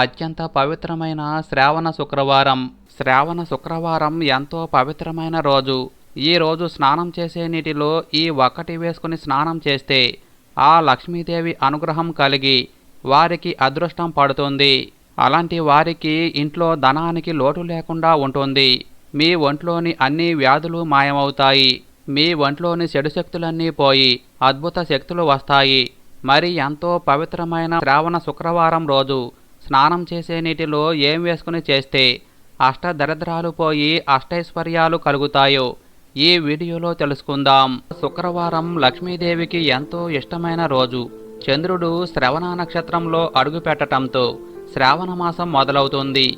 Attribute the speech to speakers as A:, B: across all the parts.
A: అత్యంత పవిత్రమైన శ్రావణ శుక్రవారం. శ్రావణ శుక్రవారం ఎంతో పవిత్రమైన రోజు. ఈ రోజు స్నానం చేసే నీటిలో ఈ ఒక్కటి వేసుకుని స్నానం చేస్తే ఆ లక్ష్మీదేవి అనుగ్రహం కలిగి వారికి అదృష్టం పడుతుంది. అలాంటి వారికి ఇంట్లో ధనానికి లోటు లేకుండా ఉంటుంది. మీ ఒంట్లోని అన్ని వ్యాధులు మాయమవుతాయి. మీ ఒంట్లోని చెడు శక్తులన్నీ పోయి అద్భుత శక్తులు వస్తాయి. మరి ఎంతో పవిత్రమైన శ్రావణ శుక్రవారం రోజు స్నానం చేసే నీటిలో ఏం వేసుకుని చేస్తే అష్ట దరిద్రాలు పోయి అష్టైశ్వర్యాలు కలుగుతాయో ఈ వీడియోలో తెలుసుకుందాం. శుక్రవారం లక్ష్మీదేవికి ఎంతో ఇష్టమైన రోజు. చంద్రుడు శ్రవణ నక్షత్రంలో అడుగుపెట్టడంతో శ్రావణ మాసం మొదలవుతుంది.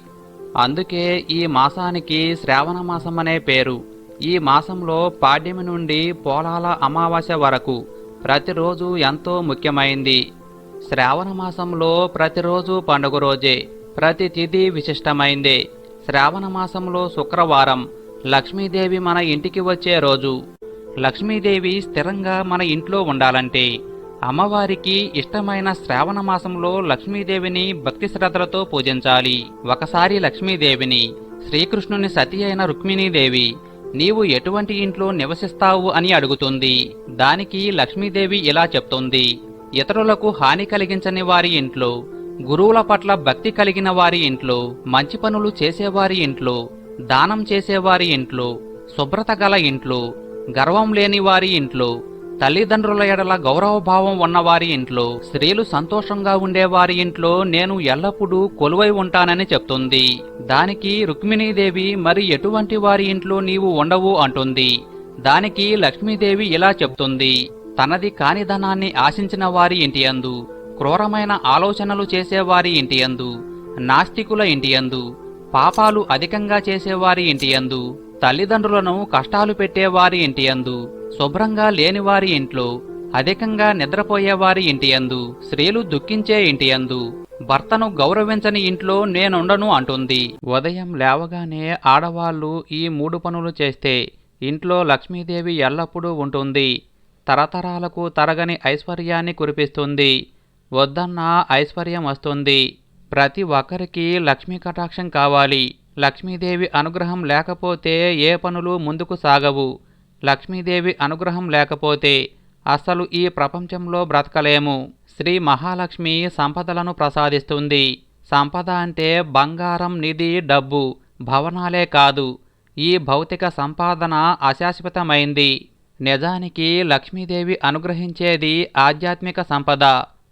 A: అందుకే ఈ మాసానికి శ్రావణ మాసం అనే పేరు. ఈ మాసంలో పాడ్యమి నుండి పోలాల అమావాస్య వరకు ప్రతిరోజు ఎంతో ముఖ్యమైంది. శ్రావణ మాసంలో ప్రతిరోజు పండుగ రోజే ప్రతి తిథి విశిష్టమైందే. శ్రావణ మాసంలో శుక్రవారం లక్ష్మీదేవి మన ఇంటికి వచ్చే రోజు. లక్ష్మీదేవి స్థిరంగా మన ఇంట్లో ఉండాలంటే అమ్మవారికి ఇష్టమైన శ్రావణ మాసంలో లక్ష్మీదేవిని భక్తి శ్రద్ధలతో పూజించాలి. ఒకసారి లక్ష్మీదేవిని శ్రీకృష్ణుని సతి అయిన రుక్మిణీదేవి నీవు ఎటువంటి ఇంట్లో నివసిస్తావు అని అడుగుతుంది. దానికి లక్ష్మీదేవి ఇలా చెప్తుంది ఇతరులకు హాని కలిగించని వారి ఇంట్లో గురువుల పట్ల భక్తి కలిగిన వారి ఇంట్లో మంచి పనులు చేసేవారి ఇంట్లో దానం చేసేవారి ఇంట్లో శుభ్రత గల ఇంట్లో గర్వం లేని వారి ఇంట్లో తల్లిదండ్రుల ఎడల గౌరవభావం ఉన్నవారి ఇంట్లో స్త్రీలు సంతోషంగా ఉండేవారి ఇంట్లో నేను ఎల్లప్పుడూ కొలువై ఉంటానని చెప్తుంది. దానికి రుక్మిణీదేవి మరి ఎటువంటి వారి ఇంట్లో నీవు ఉండవు అంటుంది. దానికి లక్ష్మీదేవి ఇలా చెప్తుంది. తనది కాని ధనాన్ని ఆశించిన వారి ఇంటి యందు క్రూరమైన ఆలోచనలు చేసేవారి ఇంటి యందు నాస్తికుల ఇంటి యందు పాపాలు అధికంగా చేసేవారి ఇంటి యందు తల్లిదండ్రులను కష్టాలు పెట్టేవారి ఇంటి యందు శుభ్రంగా లేనివారి ఇంట్లో అధికంగా నిద్రపోయేవారి ఇంటి యందు స్త్రీలు దుఃఖించే ఇంటి యందు భర్తను గౌరవించని ఇంట్లో నేనుండను అంటుంది. ఉదయం లేవగానే ఆడవాళ్ళు ఈ మూడు పనులు చేస్తే ఇంట్లో లక్ష్మీదేవి ఎల్లప్పుడూ ఉంటుంది. తరతరాలకు తరగని ఐశ్వర్యాన్ని కురిపిస్తుంది. వద్దన్న ఐశ్వర్యం వస్తుంది. ప్రతి ఒక్కరికి లక్ష్మీ కటాక్షం కావాలి. లక్ష్మీదేవి అనుగ్రహం లేకపోతే ఏ పనులు ముందుకు సాగవు. లక్ష్మీదేవి అనుగ్రహం లేకపోతే అసలు ఈ ప్రపంచంలో బ్రతకలేము. శ్రీ మహాలక్ష్మి సంపదలను ప్రసాదిస్తుంది. సంపద అంటే బంగారం నిధి డబ్బు భవనాలే కాదు. ఈ భౌతిక సంపాదన అశాశ్వతమైంది. నిజానికి లక్ష్మీదేవి అనుగ్రహించేది ఆధ్యాత్మిక సంపద.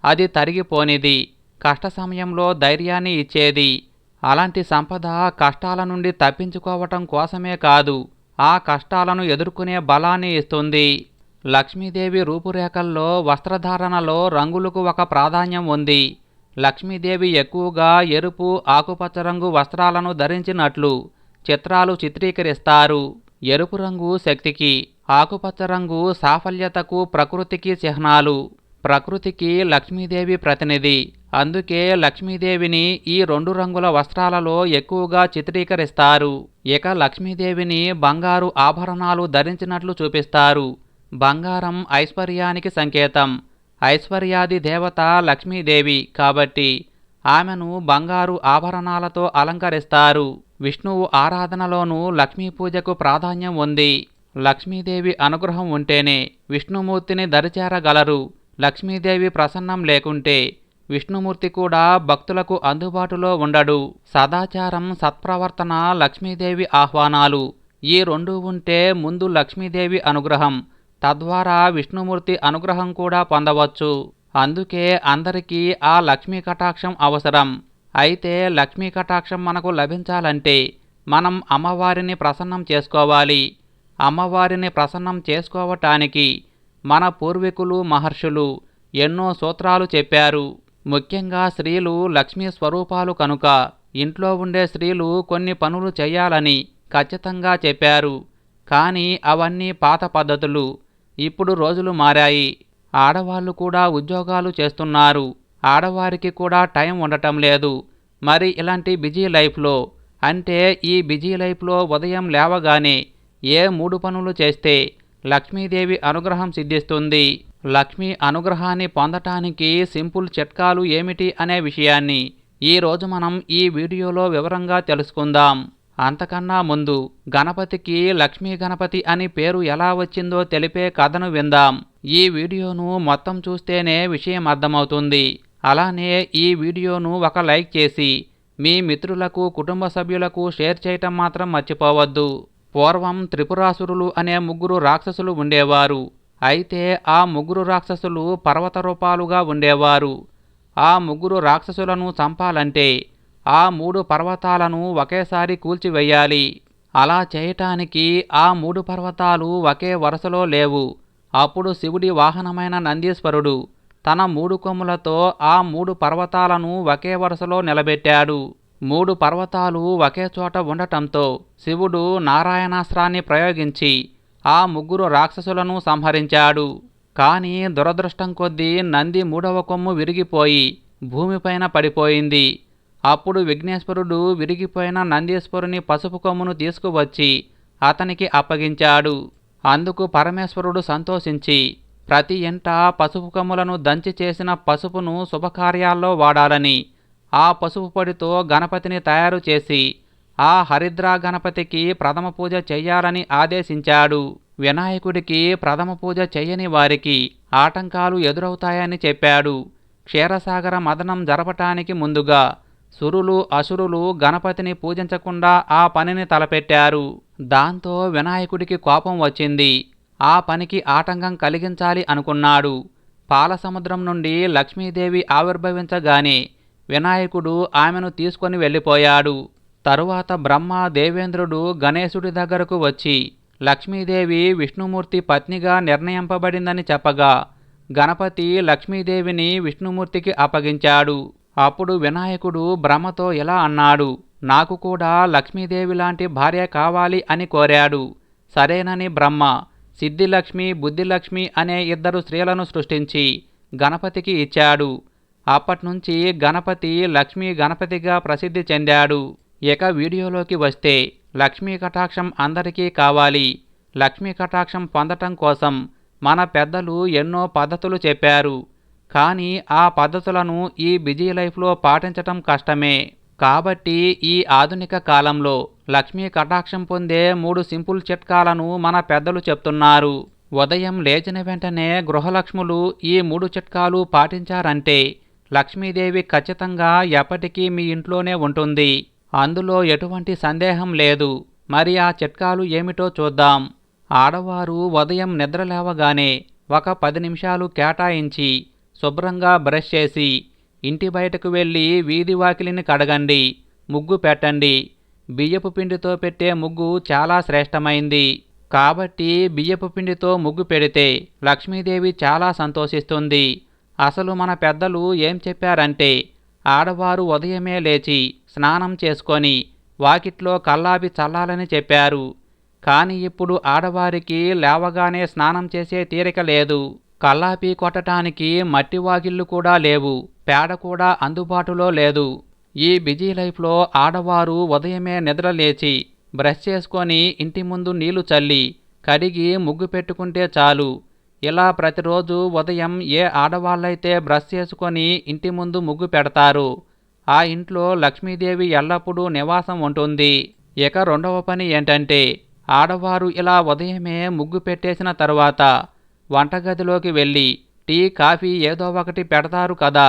A: అది తరిగిపోనిది. కష్ట సమయంలో ధైర్యాన్ని ఇచ్చేది. అలాంటి సంపద కష్టాల నుండి తప్పించుకోవటం కోసమే కాదు ఆ కష్టాలను ఎదుర్కొనే బలాన్ని ఇస్తుంది. లక్ష్మీదేవి రూపురేఖల్లో వస్త్రధారణలో రంగులకు ఒక ప్రాధాన్యం ఉంది. లక్ష్మీదేవి ఎక్కువగా ఎరుపు ఆకుపచ్చ రంగు వస్త్రాలను ధరించినట్లు చిత్రాలు చిత్రీకరిస్తారు. ఎరుపు రంగు శక్తికి ఆకుపచ్చ రంగు సాఫల్యతకు ప్రకృతికి చిహ్నాలు ప్రకృతికి లక్ష్మీదేవి ప్రతినిధి. అందుకే లక్ష్మీదేవిని ఈ రెండు రంగుల వస్త్రాలలో ఎక్కువగా చిత్రీకరిస్తారు. ఇక లక్ష్మీదేవిని బంగారు ఆభరణాలు ధరించినట్లు చూపిస్తారు. బంగారం ఐశ్వర్యానికి సంకేతం. ఐశ్వర్యాది దేవత లక్ష్మీదేవి కాబట్టి ఆమెను బంగారు ఆభరణాలతో అలంకరిస్తారు. విష్ణువు ఆరాధనలోనూ లక్ష్మీ పూజకు ప్రాధాన్యం ఉంది. లక్ష్మీదేవి అనుగ్రహం ఉంటేనే విష్ణుమూర్తిని దరిచేరగలరు. లక్ష్మీదేవి ప్రసన్నం లేకుంటే విష్ణుమూర్తి కూడా భక్తులకు అందుబాటులో ఉండడు. సదాచారం సత్ప్రవర్తన లక్ష్మీదేవి ఆహ్వానాలు. ఈ రెండు ఉంటే ముందు లక్ష్మీదేవి అనుగ్రహం తద్వారా విష్ణుమూర్తి అనుగ్రహం కూడా పొందవచ్చు. అందుకే అందరికీ ఆ లక్ష్మీ కటాక్షం అవసరం. అయితే లక్ష్మీ కటాక్షం మనకు లభించాలంటే మనం అమ్మవారిని ప్రసన్నం చేసుకోవాలి. అమ్మవారిని ప్రసన్నం చేసుకోవటానికి మన పూర్వీకులు మహర్షులు ఎన్నో సూత్రాలు చెప్పారు. ముఖ్యంగా స్త్రీలు లక్ష్మీ స్వరూపాలు కనుక ఇంట్లో ఉండే స్త్రీలు కొన్ని పనులు చేయాలని ఖచ్చితంగా చెప్పారు. కానీ అవన్నీ పాత పద్ధతులు. ఇప్పుడు రోజులు మారాయి. ఆడవాళ్ళు కూడా ఉద్యోగాలు చేస్తున్నారు. ఆడవారికి కూడా టైం ఉండటం లేదు. మరి ఇలాంటి బిజీ లైఫ్లో అంటే ఈ బిజీ లైఫ్లో ఉదయం లేవగానే ఏ మూడు పనులు చేస్తే లక్ష్మీదేవి అనుగ్రహం సిద్ధిస్తుంది? లక్ష్మీ అనుగ్రహాన్ని పొందటానికి సింపుల్ చిట్కాలు ఏమిటి అనే విషయాన్ని ఈరోజు మనం ఈ వీడియోలో వివరంగా తెలుసుకుందాం. అంతకన్నా ముందు గణపతికి లక్ష్మీ గణపతి అని పేరు ఎలా వచ్చిందో తెలిపే కథను విందాం. ఈ వీడియోను మొత్తం చూస్తేనే విషయం అర్థమవుతుంది. అలానే ఈ వీడియోను ఒక లైక్ చేసి మీ మిత్రులకు కుటుంబ సభ్యులకు షేర్ చేయటం మాత్రం మర్చిపోవద్దు. పూర్వం త్రిపురాసురులు అనే ముగ్గురు రాక్షసులు ఉండేవారు. అయితే ఆ ముగ్గురు రాక్షసులు పర్వత రూపాలుగా ఉండేవారు. ఆ ముగ్గురు రాక్షసులను చంపాలంటే ఆ మూడు పర్వతాలను ఒకేసారి కూల్చివేయాలి. అలా చేయటానికి ఆ మూడు పర్వతాలు ఒకే వరుసలో లేవు. అప్పుడు శివుడి వాహనమైన నందీశ్వరుడు తన మూడు కొమ్ములతో ఆ మూడు పర్వతాలను ఒకే వరుసలో నిలబెట్టాడు. మూడు పర్వతాలు ఒకే చోట ఉండటంతో శివుడు నారాయణాస్త్రాన్ని ప్రయోగించి ఆ ముగ్గురు రాక్షసులను సంహరించాడు. కానీ దురదృష్టం కొద్దీ నంది మూడవ కొమ్ము విరిగిపోయి భూమిపైన పడిపోయింది. అప్పుడు విఘ్నేశ్వరుడు విరిగిపోయిన నందీశ్వరుని పసుపు కొమ్మును తీసుకువచ్చి అతనికి అప్పగించాడు. అందుకు పరమేశ్వరుడు సంతోషించి ప్రతి ఇంట పసుపు కొమ్ములను దంచి చేసిన పసుపును శుభకార్యాల్లో వాడాలని ఆ పసుపు పొడితో గణపతిని తయారు చేసి ఆ హరిద్రా గణపతికి ప్రథమ పూజ చెయ్యాలని ఆదేశించాడు. వినాయకుడికి ప్రథమ పూజ చెయ్యని వారికి ఆటంకాలు ఎదురవుతాయని చెప్పాడు. క్షీరసాగర మదనం జరపటానికి ముందుగా సురులు అసురులు గణపతిని పూజించకుండా ఆ పనిని తలపెట్టారు. దాంతో వినాయకుడికి కోపం వచ్చింది. ఆ పనికి ఆటంకం కలిగించాలి అనుకున్నాడు. పాలసముద్రం నుండి లక్ష్మీదేవి ఆవిర్భవించగానే వినాయకుడు ఆమెను తీసుకొని వెళ్ళిపోయాడు. తరువాత బ్రహ్మ దేవేంద్రుడు గణేశుడి దగ్గరకు వచ్చి లక్ష్మీదేవి విష్ణుమూర్తి పత్నిగా నిర్ణయింపబడిందని చెప్పగా గణపతి లక్ష్మీదేవిని విష్ణుమూర్తికి అప్పగించాడు. అప్పుడు వినాయకుడు బ్రహ్మతో ఇలా అన్నాడు నాకు కూడా లక్ష్మీదేవి లాంటి భార్య కావాలి అని కోరాడు. సరేనని బ్రహ్మ సిద్ధిలక్ష్మి బుద్ధిలక్ష్మి అనే ఇద్దరు స్త్రీలను సృష్టించి గణపతికి ఇచ్చాడు. అప్పటినుంచి గణపతి లక్ష్మీ గణపతిగా ప్రసిద్ధి చెందాడు. ఇక వీడియోలోకి వస్తే లక్ష్మీ కటాక్షం అందరికీ కావాలి. లక్ష్మీ కటాక్షం పొందటం కోసం మన పెద్దలు ఎన్నో పద్ధతులు చెప్పారు. కానీ ఆ పద్ధతులను ఈ బిజీ లైఫ్లో పాటించటం కష్టమే. కాబట్టి ఈ ఆధునిక కాలంలో లక్ష్మీ కటాక్షం పొందే మూడు సింపుల్ చిట్కాలను మన పెద్దలు చెప్తున్నారు. ఉదయం లేచిన వెంటనే గృహలక్ష్ములు ఈ మూడు చిట్కాలు పాటించారంటే లక్ష్మీదేవి ఖచ్చితంగా ఎప్పటికీ మీ ఇంట్లోనే ఉంటుంది. అందులో ఎటువంటి సందేహం లేదు. మరి ఆ చిట్కాలు ఏమిటో చూద్దాం. ఆడవారు ఉదయం నిద్ర లేవగానే ఒక పది నిమిషాలు కేటాయించి శుభ్రంగా బ్రష్ చేసి ఇంటి బయటకు వెళ్ళి వీధి వాకిలిని కడగండి ముగ్గు పెట్టండి. బియ్యపు పిండితో పెట్టే ముగ్గు చాలా శ్రేష్టమైంది. కాబట్టి బియ్యపు పిండితో ముగ్గు పెడితే లక్ష్మీదేవి చాలా సంతోషిస్తుంది. అసలు మన పెద్దలు ఏం చెప్పారంటే ఆడవారు ఉదయమే లేచి స్నానం చేసుకొని వాకిట్లో కల్లాపి చల్లాలని చెప్పారు. కానీ ఇప్పుడు ఆడవారికి లేవగానే స్నానం చేసే తీరిక లేదు. కల్లాపి కొట్టడానికి మట్టి వాకిళ్ళు కూడా లేవు. పేడ కూడా అందుబాటులో లేదు. ఈ బిజీ లైఫ్లో ఆడవారు ఉదయమే నిద్ర లేచి బ్రష్ చేసుకొని ఇంటి ముందు నీళ్ళు చల్లి కడిగి ముగ్గు పెట్టుకుంటే చాలు. ఇలా ప్రతిరోజు ఉదయం ఏ ఆడవాళ్ళైతే బ్రష్ చేసుకొని ఇంటి ముందు ముగ్గు పెడతారు ఆ ఇంట్లో లక్ష్మీదేవి ఎల్లప్పుడూ నివాసం ఉంటుంది. ఇక రెండవ పని ఏంటంటే ఆడవారు ఇలా ఉదయమే ముగ్గు పెట్టేసిన తర్వాత వంటగదిలోకి వెళ్ళి టీ కాఫీ ఏదో ఒకటి పెడతారు కదా.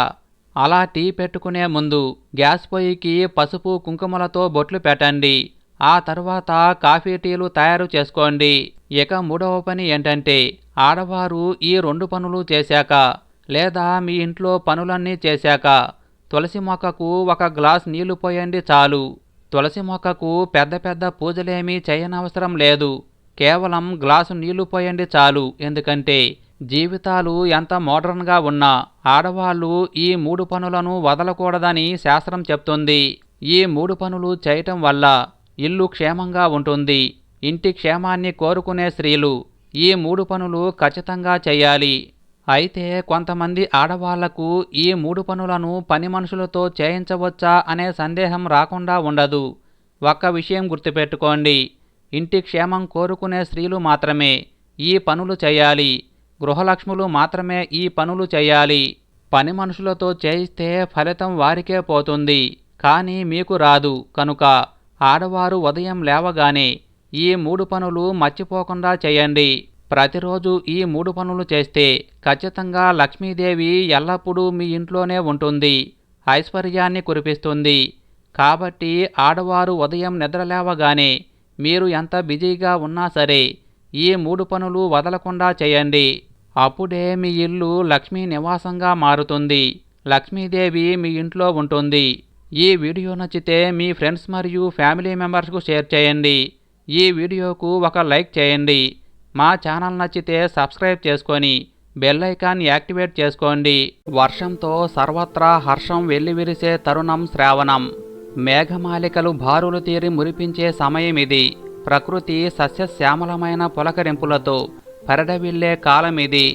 A: అలా టీ పెట్టుకునే ముందు గ్యాస్ పొయ్యికి పసుపు కుంకుమలతో బొట్లు పెట్టండి. ఆ తర్వాత కాఫీ టీలు తయారు చేసుకోండి. ఇక మూడవ పని ఏంటంటే ఆడవారు ఈ రెండు పనులు చేశాక లేదా మీ ఇంట్లో పనులన్నీ చేశాక తులసి మొక్కకు ఒక గ్లాస్ నీళ్ళు పోయండి చాలు. తులసి మొక్కకు పెద్ద పెద్ద పూజలేమీ చేయనవసరం లేదు. కేవలం గ్లాసు నీళ్ళు పోయండి చాలు. ఎందుకంటే జీవితాలు ఎంత మోడర్న్గా ఉన్నా ఆడవాళ్ళు ఈ మూడు పనులను వదలకూడదని శాస్త్రం చెప్తుంది. ఈ మూడు పనులు చేయటం వల్ల ఇల్లు క్షేమంగా ఉంటుంది. ఇంటి క్షేమాన్ని కోరుకునే స్త్రీలు ఈ మూడు పనులు ఖచ్చితంగా చేయాలి. అయితే కొంతమంది ఆడవాళ్ళకు ఈ మూడు పనులను పని మనుషులతో చేయించవచ్చా అనే సందేహం రాకుండా ఉండదు. ఒక్క విషయం గుర్తుపెట్టుకోండి. ఇంటి క్షేమం కోరుకునే స్త్రీలు మాత్రమే ఈ పనులు చేయాలి. గృహలక్ష్ములు మాత్రమే ఈ పనులు చేయాలి. పని మనుషులతో చేయిస్తే ఫలితం వారికే పోతుంది. కానీ మీకు రాదు. కనుక ఆడవారు ఉదయం లేవగానే ఈ మూడు పనులు మర్చిపోకుండా చేయండి. ప్రతిరోజు ఈ మూడు పనులు చేస్తే ఖచ్చితంగా లక్ష్మీదేవి ఎల్లప్పుడూ మీ ఇంట్లోనే ఉంటుంది. ఐశ్వర్యాన్ని కురిపిస్తుంది. కాబట్టి ఆడవారు ఉదయం నిద్రలేవగానే మీరు ఎంత బిజీగా ఉన్నా సరే ఈ మూడు పనులు వదలకుండా చేయండి. అప్పుడే మీ ఇల్లు లక్ష్మీ నివాసంగా మారుతుంది. లక్ష్మీదేవి మీ ఇంట్లో ఉంటుంది. ఈ వీడియో నచ్చితే మీ ఫ్రెండ్స్ మరియు ఫ్యామిలీ మెంబర్స్కు షేర్ చేయండి. ఈ వీడియోకు ఒక లైక్ చేయండి. మా ఛానల్ నచ్చితే సబ్స్క్రైబ్ చేసుకొని బెల్ ఐకాన్ యాక్టివేట్ చేసుకోండి. వర్షంతో సర్వత్రా హర్షం వెల్లివిరిసే తరుణం శ్రావణం. మేఘమాలికలు భారులు తీరి మురిపించే సమయం ఇది. ప్రకృతి సస్యశ్యామలమైన పులకరింపులతో పెరడవిల్లే కాలం ఇది.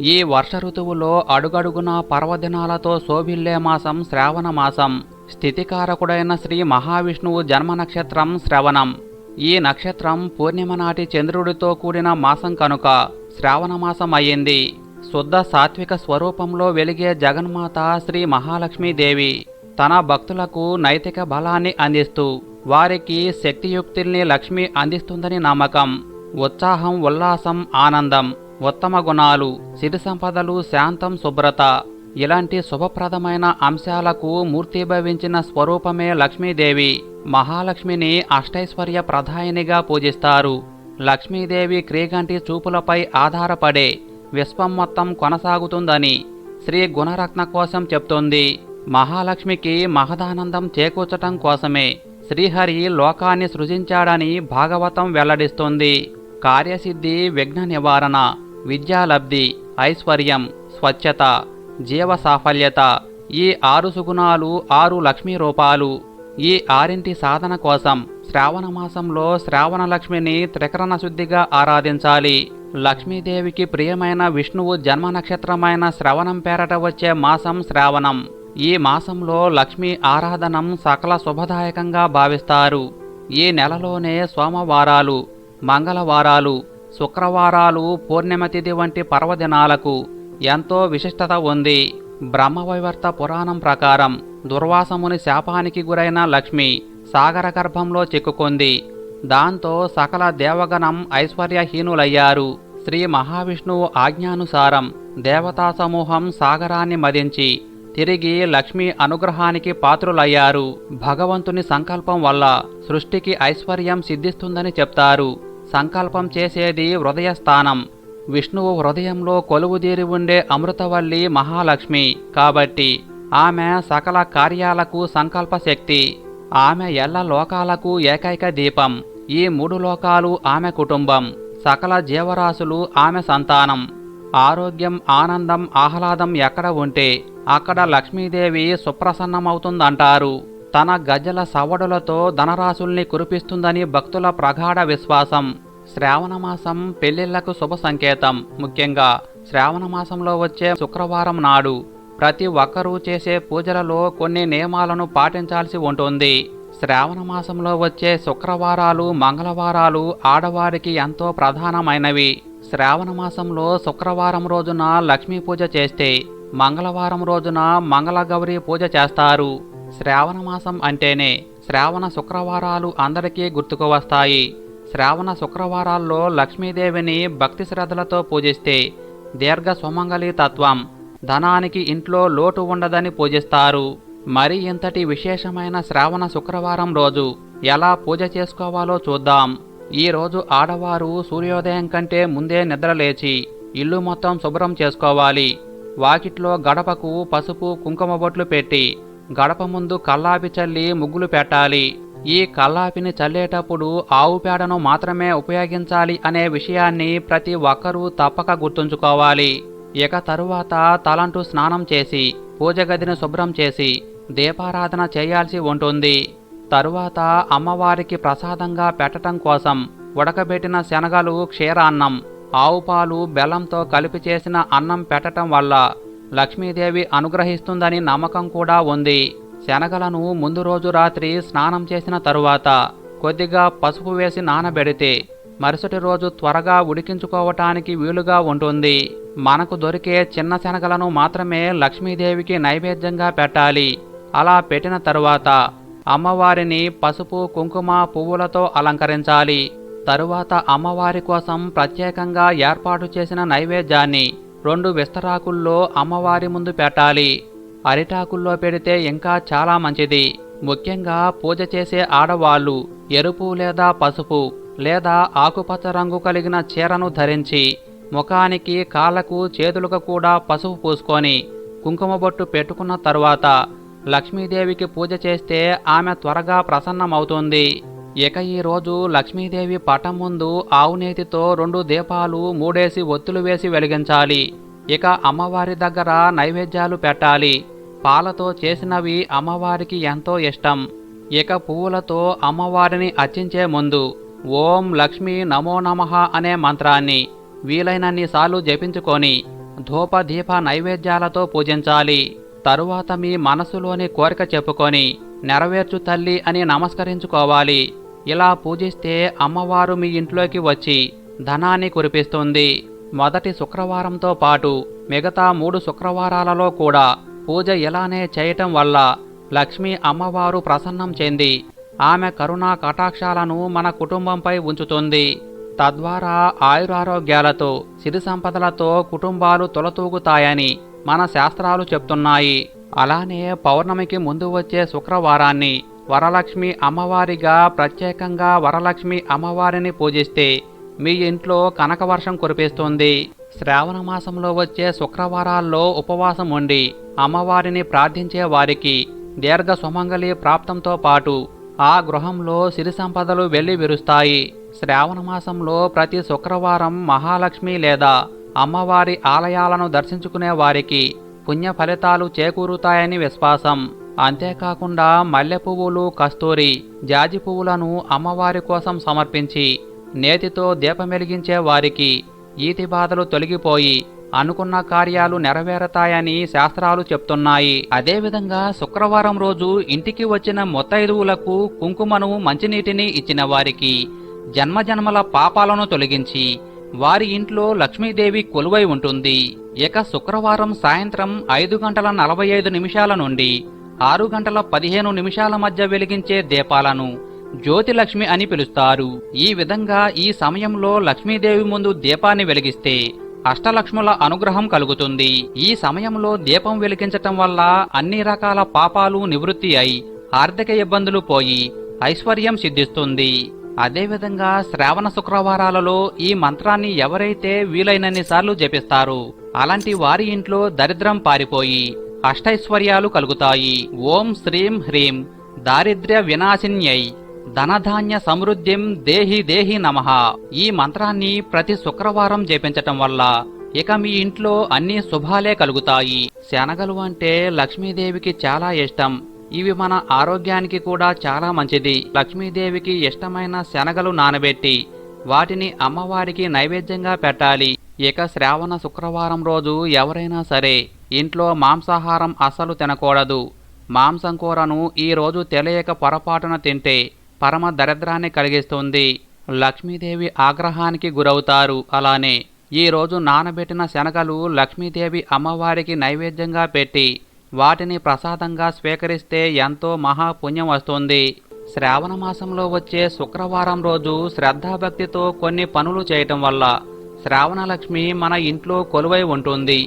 A: ఈ వర్ష ఋతువులో అడుగడుగున పర్వదినాలతో శోభిల్లే మాసం శ్రావణ మాసం. స్థితికారకుడైన శ్రీ మహావిష్ణువు జన్మ నక్షత్రం శ్రవణం. ఈ నక్షత్రం పూర్ణిమ నాటి చంద్రుడితో కూడిన మాసం కనుక శ్రావణమాసం అయ్యింది. శుద్ధ సాత్విక స్వరూపంలో వెలిగే జగన్మాత శ్రీ మహాలక్ష్మీదేవి తన భక్తులకు నైతిక బలాన్ని అందిస్తూ వారికి శక్తియుక్తుల్ని లక్ష్మి అందిస్తుందని నమ్మకం ఉత్సాహం ఉల్లాసం ఆనందం ఉత్తమ గుణాలు సిరి సంపదలు శాంతం శుభ్రత ఇలాంటి శుభప్రదమైన అంశాలకు మూర్తిభవించిన స్వరూపమే లక్ష్మీదేవి. మహాలక్ష్మిని అష్టైశ్వర్య ప్రధాయినిగా పూజిస్తారు. లక్ష్మీదేవి క్రీగంటి చూపులపై ఆధారపడే విశ్వం మొత్తం కొనసాగుతుందని శ్రీ గుణరత్న కోసం చెప్తోంది. మహాలక్ష్మికి మహదానందం చేకూర్చటం కోసమే శ్రీహరి లోకాన్ని సృజించాడని భాగవతం వెల్లడిస్తుంది. కార్యసిద్ధి విఘ్న నివారణ విద్యాలబ్ధి ఐశ్వర్యం స్వచ్ఛత జీవ సాఫల్యత ఈ ఆరు సుగుణాలు ఆరు లక్ష్మీ రూపాలు. ఈ ఆరింటి సాధన కోసం శ్రావణ మాసంలో శ్రావణ లక్ష్మిని త్రికరణ శుద్ధిగా ఆరాధించాలి. లక్ష్మీదేవికి ప్రియమైన విష్ణువు జన్మ నక్షత్రమైన శ్రవణం పేరట వచ్చే మాసం శ్రావణం. ఈ మాసంలో లక్ష్మీ ఆరాధనం సకల శుభదాయకంగా భావిస్తారు. ఈ నెలలోనే సోమవారాలు మంగళవారాలు శుక్రవారాలు పూర్ణిమ తిథి వంటి పర్వదినాలకు ఎంతో విశిష్టత ఉంది. బ్రహ్మవైవర్త పురాణం ప్రకారం దుర్వాసముని శాపానికి గురైన లక్ష్మి సాగర గర్భంలో చిక్కుకుంది. దాంతో సకల దేవగణం ఐశ్వర్యహీనులయ్యారు. శ్రీ మహావిష్ణువు ఆజ్ఞానుసారం దేవతా సమూహం సాగరాన్ని మదించి తిరిగి లక్ష్మి అనుగ్రహానికి పాత్రులయ్యారు. భగవంతుని సంకల్పం వల్ల సృష్టికి ఐశ్వర్యం సిద్ధిస్తుందని చెప్తారు. సంకల్పం చేసేది హృదయ స్థానం విష్ణువు హృదయంలో కొలువుదీరి ఉండే అమృతవల్లి మహాలక్ష్మి. కాబట్టి ఆమె సకల కార్యాలకు సంకల్ప శక్తి ఆమె ఎల్ల లోకాలకు ఏకైక దీపం. ఈ మూడు లోకాలు ఆమె కుటుంబం. సకల జీవరాశులు ఆమె సంతానం. ఆరోగ్యం ఆనందం ఆహ్లాదం ఎక్కడ ఉంటే అక్కడ లక్ష్మీదేవి సుప్రసన్నమవుతుందంటారు. తన గజల సవడులతో ధనరాశుల్ని కురిపిస్తుందని భక్తుల ప్రగాఢ విశ్వాసం. శ్రావణమాసం పెళ్ళిళ్ళకు శుభ సంకేతం. ముఖ్యంగా శ్రావణమాసంలో వచ్చే శుక్రవారం నాడు ప్రతి ఒక్కరూ చేసే పూజలలో కొన్ని నియమాలను పాటించాల్సి ఉంటుంది. శ్రావణ మాసంలో వచ్చే శుక్రవారాలు మంగళవారాలు ఆడవారికి ఎంతో ప్రధానమైనవి. శ్రావణ మాసంలో శుక్రవారం రోజున లక్ష్మీ పూజ చేస్తే మంగళవారం రోజున మంగళగౌరి పూజ చేస్తారు. శ్రావణ మాసం అంటేనే శ్రావణ శుక్రవారాలు అందరికీ గుర్తుకు వస్తాయి. శ్రావణ శుక్రవారాల్లో లక్ష్మీదేవిని భక్తి శ్రద్ధలతో పూజిస్తే దీర్ఘ సుమంగళి తత్వం. ధనానికి ఇంట్లో లోటు ఉండదని పూజిస్తారు. మరి ఇంతటి విశేషమైన శ్రావణ శుక్రవారం రోజు ఎలా పూజ చేసుకోవాలో చూద్దాం. ఈ రోజు ఆడవారు సూర్యోదయం కంటే ముందే నిద్రలేచి ఇల్లు మొత్తం శుభ్రం చేసుకోవాలి. వాకిట్లో గడపకు పసుపు కుంకుమ బొట్లు పెట్టి గడప ముందు కల్లాపి చల్లి ముగ్గులు పెట్టాలి. ఈ కల్లాపిని చల్లేటప్పుడు ఆవు పేడను మాత్రమే ఉపయోగించాలి అనే విషయాన్ని ప్రతి ఒక్కరూ తప్పక గుర్తుంచుకోవాలి. ఇక తరువాత తలంటూ స్నానం చేసి పూజ గదిని శుభ్రం చేసి దీపారాధన చేయాల్సి ఉంటుంది. తరువాత అమ్మవారికి ప్రసాదంగా పెట్టటం కోసం ఉడకబెట్టిన శనగలు క్షీరాన్నం ఆవుపాలు బెల్లంతో కలిపి చేసిన అన్నం పెట్టటం వల్ల లక్ష్మీదేవి అనుగ్రహిస్తుందని నమ్మకం కూడా ఉంది. శనగలను ముందు రోజు రాత్రి స్నానం చేసిన తరువాత కొద్దిగా పసుపు వేసి నానబెడితే మరుసటి రోజు త్వరగా ఉడికించుకోవటానికి వీలుగా ఉంటుంది. మనకు దొరికే చిన్న శనగలను మాత్రమే లక్ష్మీదేవికి నైవేద్యంగా పెట్టాలి. అలా పెట్టిన తరువాత అమ్మవారిని పసుపు కుంకుమ పువ్వులతో అలంకరించాలి. తరువాత అమ్మవారి కోసం ప్రత్యేకంగా ఏర్పాటు చేసిన నైవేద్యాన్ని రెండు విస్తరాకుల్లో అమ్మవారి ముందు పెట్టాలి. అరిటాకుల్లో పెడితే ఇంకా చాలా మంచిది. ముఖ్యంగా పూజ చేసే ఆడవాళ్ళు ఎరుపు లేదా పసుపు లేదా ఆకుపచ్చ రంగు కలిగిన చీరను ధరించి ముఖానికి కాళ్ళకు చేతులకు కూడా పసుపు పూసుకొని కుంకుమ బొట్టు పెట్టుకున్న తరువాత లక్ష్మీదేవికి పూజ చేస్తే ఆమె త్వరగా ప్రసన్నమవుతుంది. ఇక ఈ రోజు లక్ష్మీదేవి పటం ముందు ఆవునేతితో రెండు దీపాలు మూడేసి ఒత్తులు వేసి వెలిగించాలి. ఇక అమ్మవారి దగ్గర నైవేద్యాలు పెట్టాలి. పాలతో చేసినవి అమ్మవారికి ఎంతో ఇష్టం. ఇక పువ్వులతో అమ్మవారిని అర్చించే ముందు ఓం లక్ష్మీ నమో నమః అనే మంత్రాన్ని వీలైనన్ని సార్లు జపించుకొని ధూపదీప నైవేద్యాలతో పూజించాలి. తరువాత మీ మనసులోని కోరిక చెప్పుకొని నెరవేర్చు తల్లి అని నమస్కరించుకోవాలి. ఇలా పూజిస్తే అమ్మవారు మీ ఇంట్లోకి వచ్చి ధనాన్ని కురిపిస్తుంది. మొదటి శుక్రవారంతో పాటు మిగతా మూడు శుక్రవారాలలో కూడా పూజ ఇలానే చేయటం వల్ల లక్ష్మీ అమ్మవారు ప్రసన్నం చెంది ఆమె కరుణా కటాక్షాలను మన కుటుంబంపై ఉంచుతుంది. తద్వారా ఆయురారోగ్యాలతో సిరి సంపదలతో కుటుంబాలు తొలతూగుతాయని మన శాస్త్రాలు చెప్తున్నాయి. అలానే పౌర్ణమికి ముందు వచ్చే శుక్రవారాన్ని వరలక్ష్మి అమ్మవారిగా ప్రత్యేకంగా వరలక్ష్మి అమ్మవారిని పూజిస్తే మీ ఇంట్లో కనకవర్షం కురిపిస్తుంది. శ్రావణ మాసంలో వచ్చే శుక్రవారాల్లో ఉపవాసం ఉండి అమ్మవారిని ప్రార్థించే వారికి దీర్ఘ సుమంగళి ప్రాప్తంతో పాటు ఆ గృహంలో సిరి సంపదలు వెళ్ళి విరుస్తాయి. శ్రావణ మాసంలో ప్రతి శుక్రవారం మహాలక్ష్మి లేదా అమ్మవారి ఆలయాలను దర్శించుకునే వారికి పుణ్య ఫలితాలు చేకూరుతాయని విశ్వాసం. అంతేకాకుండా మల్లె పువ్వులు కస్తూరి జాజి పువ్వులను అమ్మవారి కోసం సమర్పించి నేతితో దీపమెలిగించే వారికి ఈతి బాధలు తొలగిపోయి అనుకున్న కార్యాలు నెరవేరతాయని శాస్త్రాలు చెప్తున్నాయి. అదేవిధంగా శుక్రవారం రోజు ఇంటికి వచ్చిన మొత్తైదువులకు కుంకుమను మంచినీటిని ఇచ్చిన వారికి జన్మజన్మల పాపాలను తొలగించి వారి ఇంట్లో లక్ష్మీదేవి కొలువై ఉంటుంది. ఇక శుక్రవారం సాయంత్రం ఐదు గంటల నలభై ఐదు నిమిషాల నుండి ఆరు గంటల పదిహేను నిమిషాల మధ్య వెలిగించే దీపాలను జ్యోతిలక్ష్మి అని పిలుస్తారు. ఈ విధంగా ఈ సమయంలో లక్ష్మీదేవి ముందు దీపాన్ని వెలిగిస్తే అష్టలక్ష్ముల అనుగ్రహం కలుగుతుంది. ఈ సమయంలో దీపం వెలిగించటం వల్ల అన్ని రకాల పాపాలు నివృత్తి అయి ఆర్థిక ఇబ్బందులు పోయి ఐశ్వర్యం సిద్ధిస్తుంది. అదేవిధంగా శ్రావణ శుక్రవారాలలో ఈ మంత్రాన్ని ఎవరైతే వీలైనన్ని సార్లు అలాంటి వారి ఇంట్లో దరిద్రం పారిపోయి అష్టైశ్వర్యాలు కలుగుతాయి. ఓం శ్రీం హ్రీం. దారిద్ర్య వినాశిన్యై. ధనధాన్య సమృద్ధిం దేహి దేహి నమః. ఈ మంత్రాన్ని ప్రతి శుక్రవారం జపించటం వల్ల ఇక మీ ఇంట్లో అన్ని శుభాలే కలుగుతాయి. శనగలు అంటే లక్ష్మీదేవికి చాలా ఇష్టం. ఇవి మన ఆరోగ్యానికి కూడా చాలా మంచిది. లక్ష్మీదేవికి ఇష్టమైన శనగలు నానబెట్టి వాటిని అమ్మవారికి నైవేద్యంగా పెట్టాలి. ఇక శ్రావణ శుక్రవారం రోజు ఎవరైనా సరే ఇంట్లో మాంసాహారం అస్సలు తినకూడదు. మాంసం కూరను ఈ రోజు తెలియక పొరపాటున తింటే పరమ దరిద్రాన్ని కలిగిస్తుంది. లక్ష్మీదేవి ఆగ్రహానికి గురవుతారు. అలానే ఈ రోజు నానబెట్టిన శనగలు లక్ష్మీదేవి అమ్మవారికి నైవేద్యంగా పెట్టి వాటిని ప్రసాదంగా స్వీకరిస్తే ఎంతో మహాపుణ్యం వస్తుంది. శ్రావణ మాసంలో వచ్చే శుక్రవారం రోజు శ్రద్ధాభక్తితో కొన్ని పనులు చేయటం వల్ల శ్రావణలక్ష్మి మన ఇంట్లో కొలువై ఉంటుంది.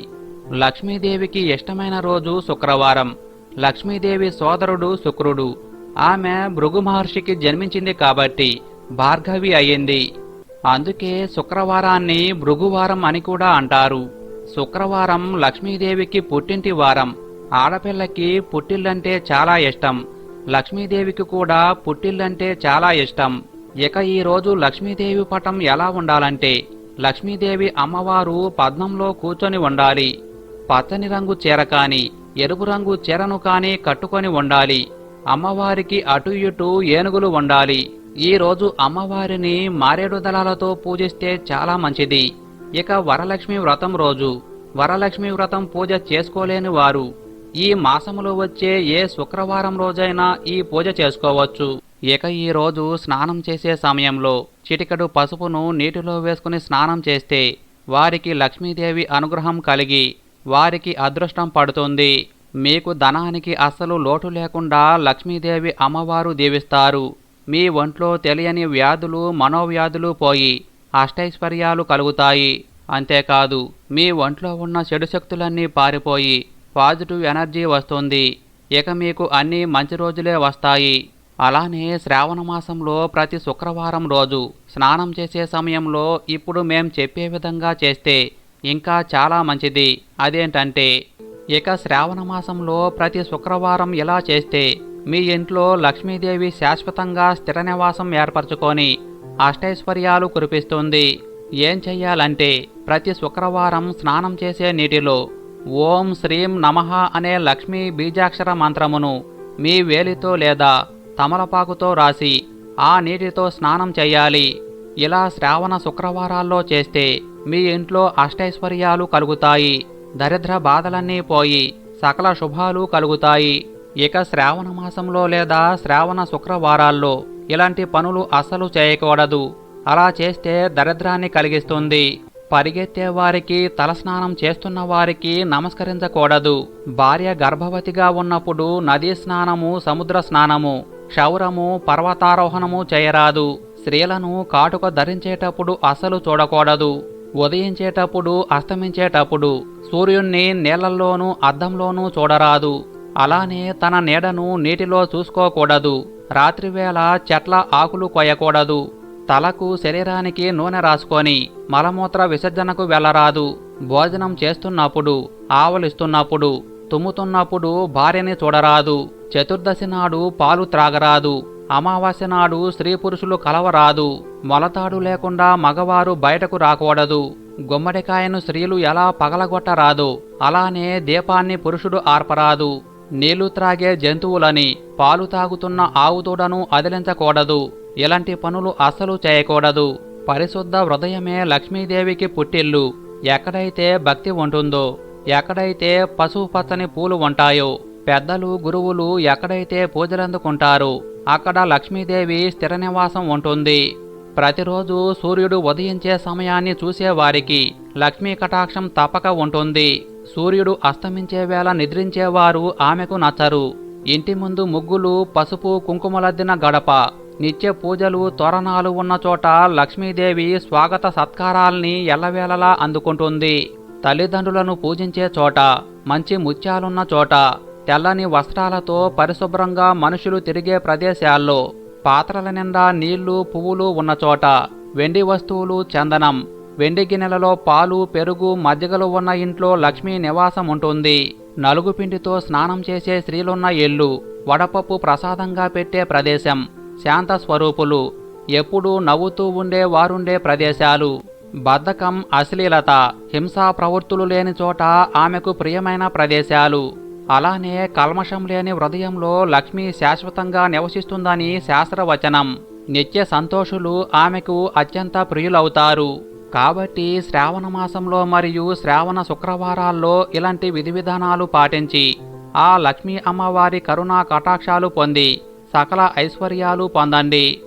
A: లక్ష్మీదేవికి ఇష్టమైన రోజు శుక్రవారం. లక్ష్మీదేవి సోదరుడు శుక్రుడు. ఆమె భృగు మహర్షికి జన్మించింది కాబట్టి భార్గవి అయ్యింది. అందుకే శుక్రవారాన్ని భృగువారం అని కూడా అంటారు. శుక్రవారం లక్ష్మీదేవికి పుట్టింటి వారం. ఆడపిల్లకి పుట్టిల్లంటే చాలా ఇష్టం. లక్ష్మీదేవికి కూడా పుట్టిల్లంటే చాలా ఇష్టం. ఇక ఈరోజు లక్ష్మీదేవి పటం ఎలా ఉండాలంటే లక్ష్మీదేవి అమ్మవారు పద్మంలో కూర్చొని ఉండాలి. పచ్చని రంగు చీర కాని ఎరుపు రంగు చీరను కాని కట్టుకొని ఉండాలి. అమ్మవారికి అటు ఇటు ఏనుగులు ఉండాలి. ఈరోజు అమ్మవారిని మారేడు దళాలతో పూజిస్తే చాలా మంచిది. ఇక వరలక్ష్మి వ్రతం రోజు. వరలక్ష్మి వ్రతం పూజ చేసుకోలేని వారు. ఈ మాసములో వచ్చే ఏ శుక్రవారం రోజైనా ఈ పూజ చేసుకోవచ్చు. ఇక ఈరోజు స్నానం చేసే సమయంలో చిటికడు పసుపును నీటిలో వేసుకుని స్నానం చేస్తే వారికి లక్ష్మీదేవి అనుగ్రహం కలిగి వారికి అదృష్టం పడుతుంది. మీకు ధనానికి అస్సలు లోటు లేకుండా లక్ష్మీదేవి అమ్మవారు దీవిస్తారు. మీ ఒంట్లో తెలియని వ్యాధులు మనోవ్యాధులు పోయి అష్టైశ్వర్యాలు కలుగుతాయి. అంతేకాదు మీ ఒంట్లో ఉన్న చెడు శక్తులన్నీ పారిపోయి పాజిటివ్ ఎనర్జీ వస్తుంది. ఇక మీకు అన్ని మంచి రోజులే వస్తాయి. అలానే శ్రావణ మాసంలో ప్రతి శుక్రవారం రోజు స్నానం చేసే సమయంలో ఇప్పుడు మేం చెప్పే విధంగా చేస్తే ఇంకా చాలా మంచిది. అదేంటంటే ఇక శ్రావణ మాసంలో ప్రతి శుక్రవారం ఇలా చేస్తే మీ ఇంట్లో లక్ష్మీదేవి శాశ్వతంగా స్థిర నివాసం ఏర్పరచుకొని అష్టైశ్వర్యాలు కురిపిస్తుంది. ఏం చెయ్యాలంటే ప్రతి శుక్రవారం స్నానం చేసే నీటిలో ఓం శ్రీం నమః అనే లక్ష్మీ బీజాక్షర మంత్రమును మీ వేలితో లేదా తమలపాకుతో రాసి ఆ నీటితో స్నానం చేయాలి. ఇలా శ్రావణ శుక్రవారాల్లో చేస్తే మీ ఇంట్లో అష్టైశ్వర్యాలు కలుగుతాయి. దరిద్ర బాధలన్నీ పోయి సకల శుభాలు కలుగుతాయి. ఇక శ్రావణ మాసంలో లేదా శ్రావణ శుక్రవారాల్లో ఇలాంటి పనులు అస్సలు చేయకూడదు. అలా చేస్తే దరిద్రాన్ని కలిగిస్తుంది. పరిగెత్తే వారికి తలస్నానం చేస్తున్న వారికి నమస్కరించకూడదు. భార్య గర్భవతిగా ఉన్నప్పుడు నదీ స్నానము సముద్ర స్నానము క్షౌరము పర్వతారోహణము చేయరాదు. స్త్రీలను కాటుక ధరించేటప్పుడు అసలు చూడకూడదు. ఉదయించేటప్పుడు అస్తమించేటప్పుడు సూర్యుణ్ణి నీళ్ళల్లోనూ అద్దంలోనూ చూడరాదు. అలానే తన నీడను నీటిలో చూసుకోకూడదు. రాత్రివేళ చెట్ల ఆకులు కొయ్యకూడదు తలకు శరీరానికి నూనె రాసుకొని మలమూత్ర విసర్జనకు వెళ్ళరాదు. భోజనం చేస్తున్నప్పుడు ఆవలిస్తున్నప్పుడు తుమ్ముతున్నప్పుడు భార్యని చూడరాదు. చతుర్దశి నాడు పాలు త్రాగరాదు. అమావాస్య నాడు స్త్రీ పురుషులు కలవరాదు మొలతాడు లేకుండా మగవారు బయటకు రాకూడదు. గుమ్మడికాయను స్త్రీలు ఎలా పగలగొట్టరాదు అలానే దీపాన్ని పురుషుడు ఆర్పరాదు. నీళ్ళు త్రాగే జంతువులని పాలు తాగుతున్న ఆవుతోడను అదిలించకూడదు ఇలాంటి పనులు అస్సలు చేయకూడదు. పరిశుద్ధ హృదయమే లక్ష్మీదేవికి పుట్టిల్లు ఎక్కడైతే భక్తి ఉంటుందో ఎక్కడైతే పసుపు పచ్చని పూలు ఉంటాయో పెద్దలు గురువులు ఎక్కడైతే పూజలందుకుంటారో అక్కడ లక్ష్మీదేవి స్థిర నివాసం ఉంటుంది. ప్రతిరోజు సూర్యుడు ఉదయించే సమయాన్ని చూసేవారికి లక్ష్మీ కటాక్షం తప్పక ఉంటుంది. సూర్యుడు అస్తమించే వేళ నిద్రించేవారు ఆమెకు నచ్చరు. ఇంటి ముందు ముగ్గులు పసుపు కుంకుమలద్దిన గడప నిత్య పూజలు తోరణాలు ఉన్న చోట లక్ష్మీదేవి స్వాగత సత్కారాల్ని ఎల్లవేళలా అందుకుంటుంది. తల్లిదండ్రులను పూజించే చోట మంచి ముత్యాలున్న చోట తెల్లని వస్త్రాలతో పరిశుభ్రంగా మనుషులు తిరిగే ప్రదేశాల్లో పాత్రల నిండా నీళ్ళు పువ్వులు ఉన్న చోట వెండి వస్తువులు చందనం వెండి గిన్నెలలో పాలు పెరుగు మజ్జిగలు ఉన్న ఇంట్లో లక్ష్మీ నివాసం ఉంటుంది. నలుగు పిండితో స్నానం చేసే స్త్రీలున్న ఇల్లు వడపప్పు ప్రసాదంగా పెట్టే ప్రదేశం. శాంత స్వరూపులు. ఎప్పుడూ నవ్వుతూ ఉండే వారుండే ప్రదేశాలు. బద్ధకం అశ్లీలత హింసా ప్రవృత్తులు లేని చోట ఆమెకు ప్రియమైన ప్రదేశాలు. అలానే కల్మషం లేని హృదయంలో లక్ష్మి శాశ్వతంగా నివసిస్తుందని శాస్త్రవచనం. నిత్య సంతోషులు ఆమెకు అత్యంత ప్రియులవుతారు. కాబట్టి శ్రావణ మాసంలో మరియు శ్రావణ శుక్రవారాల్లో ఇలాంటి విధి విధానాలు పాటించి ఆ లక్ష్మీ అమ్మవారి కరుణా కటాక్షాలు పొంది సకల ఐశ్వర్యాలు పొందండి.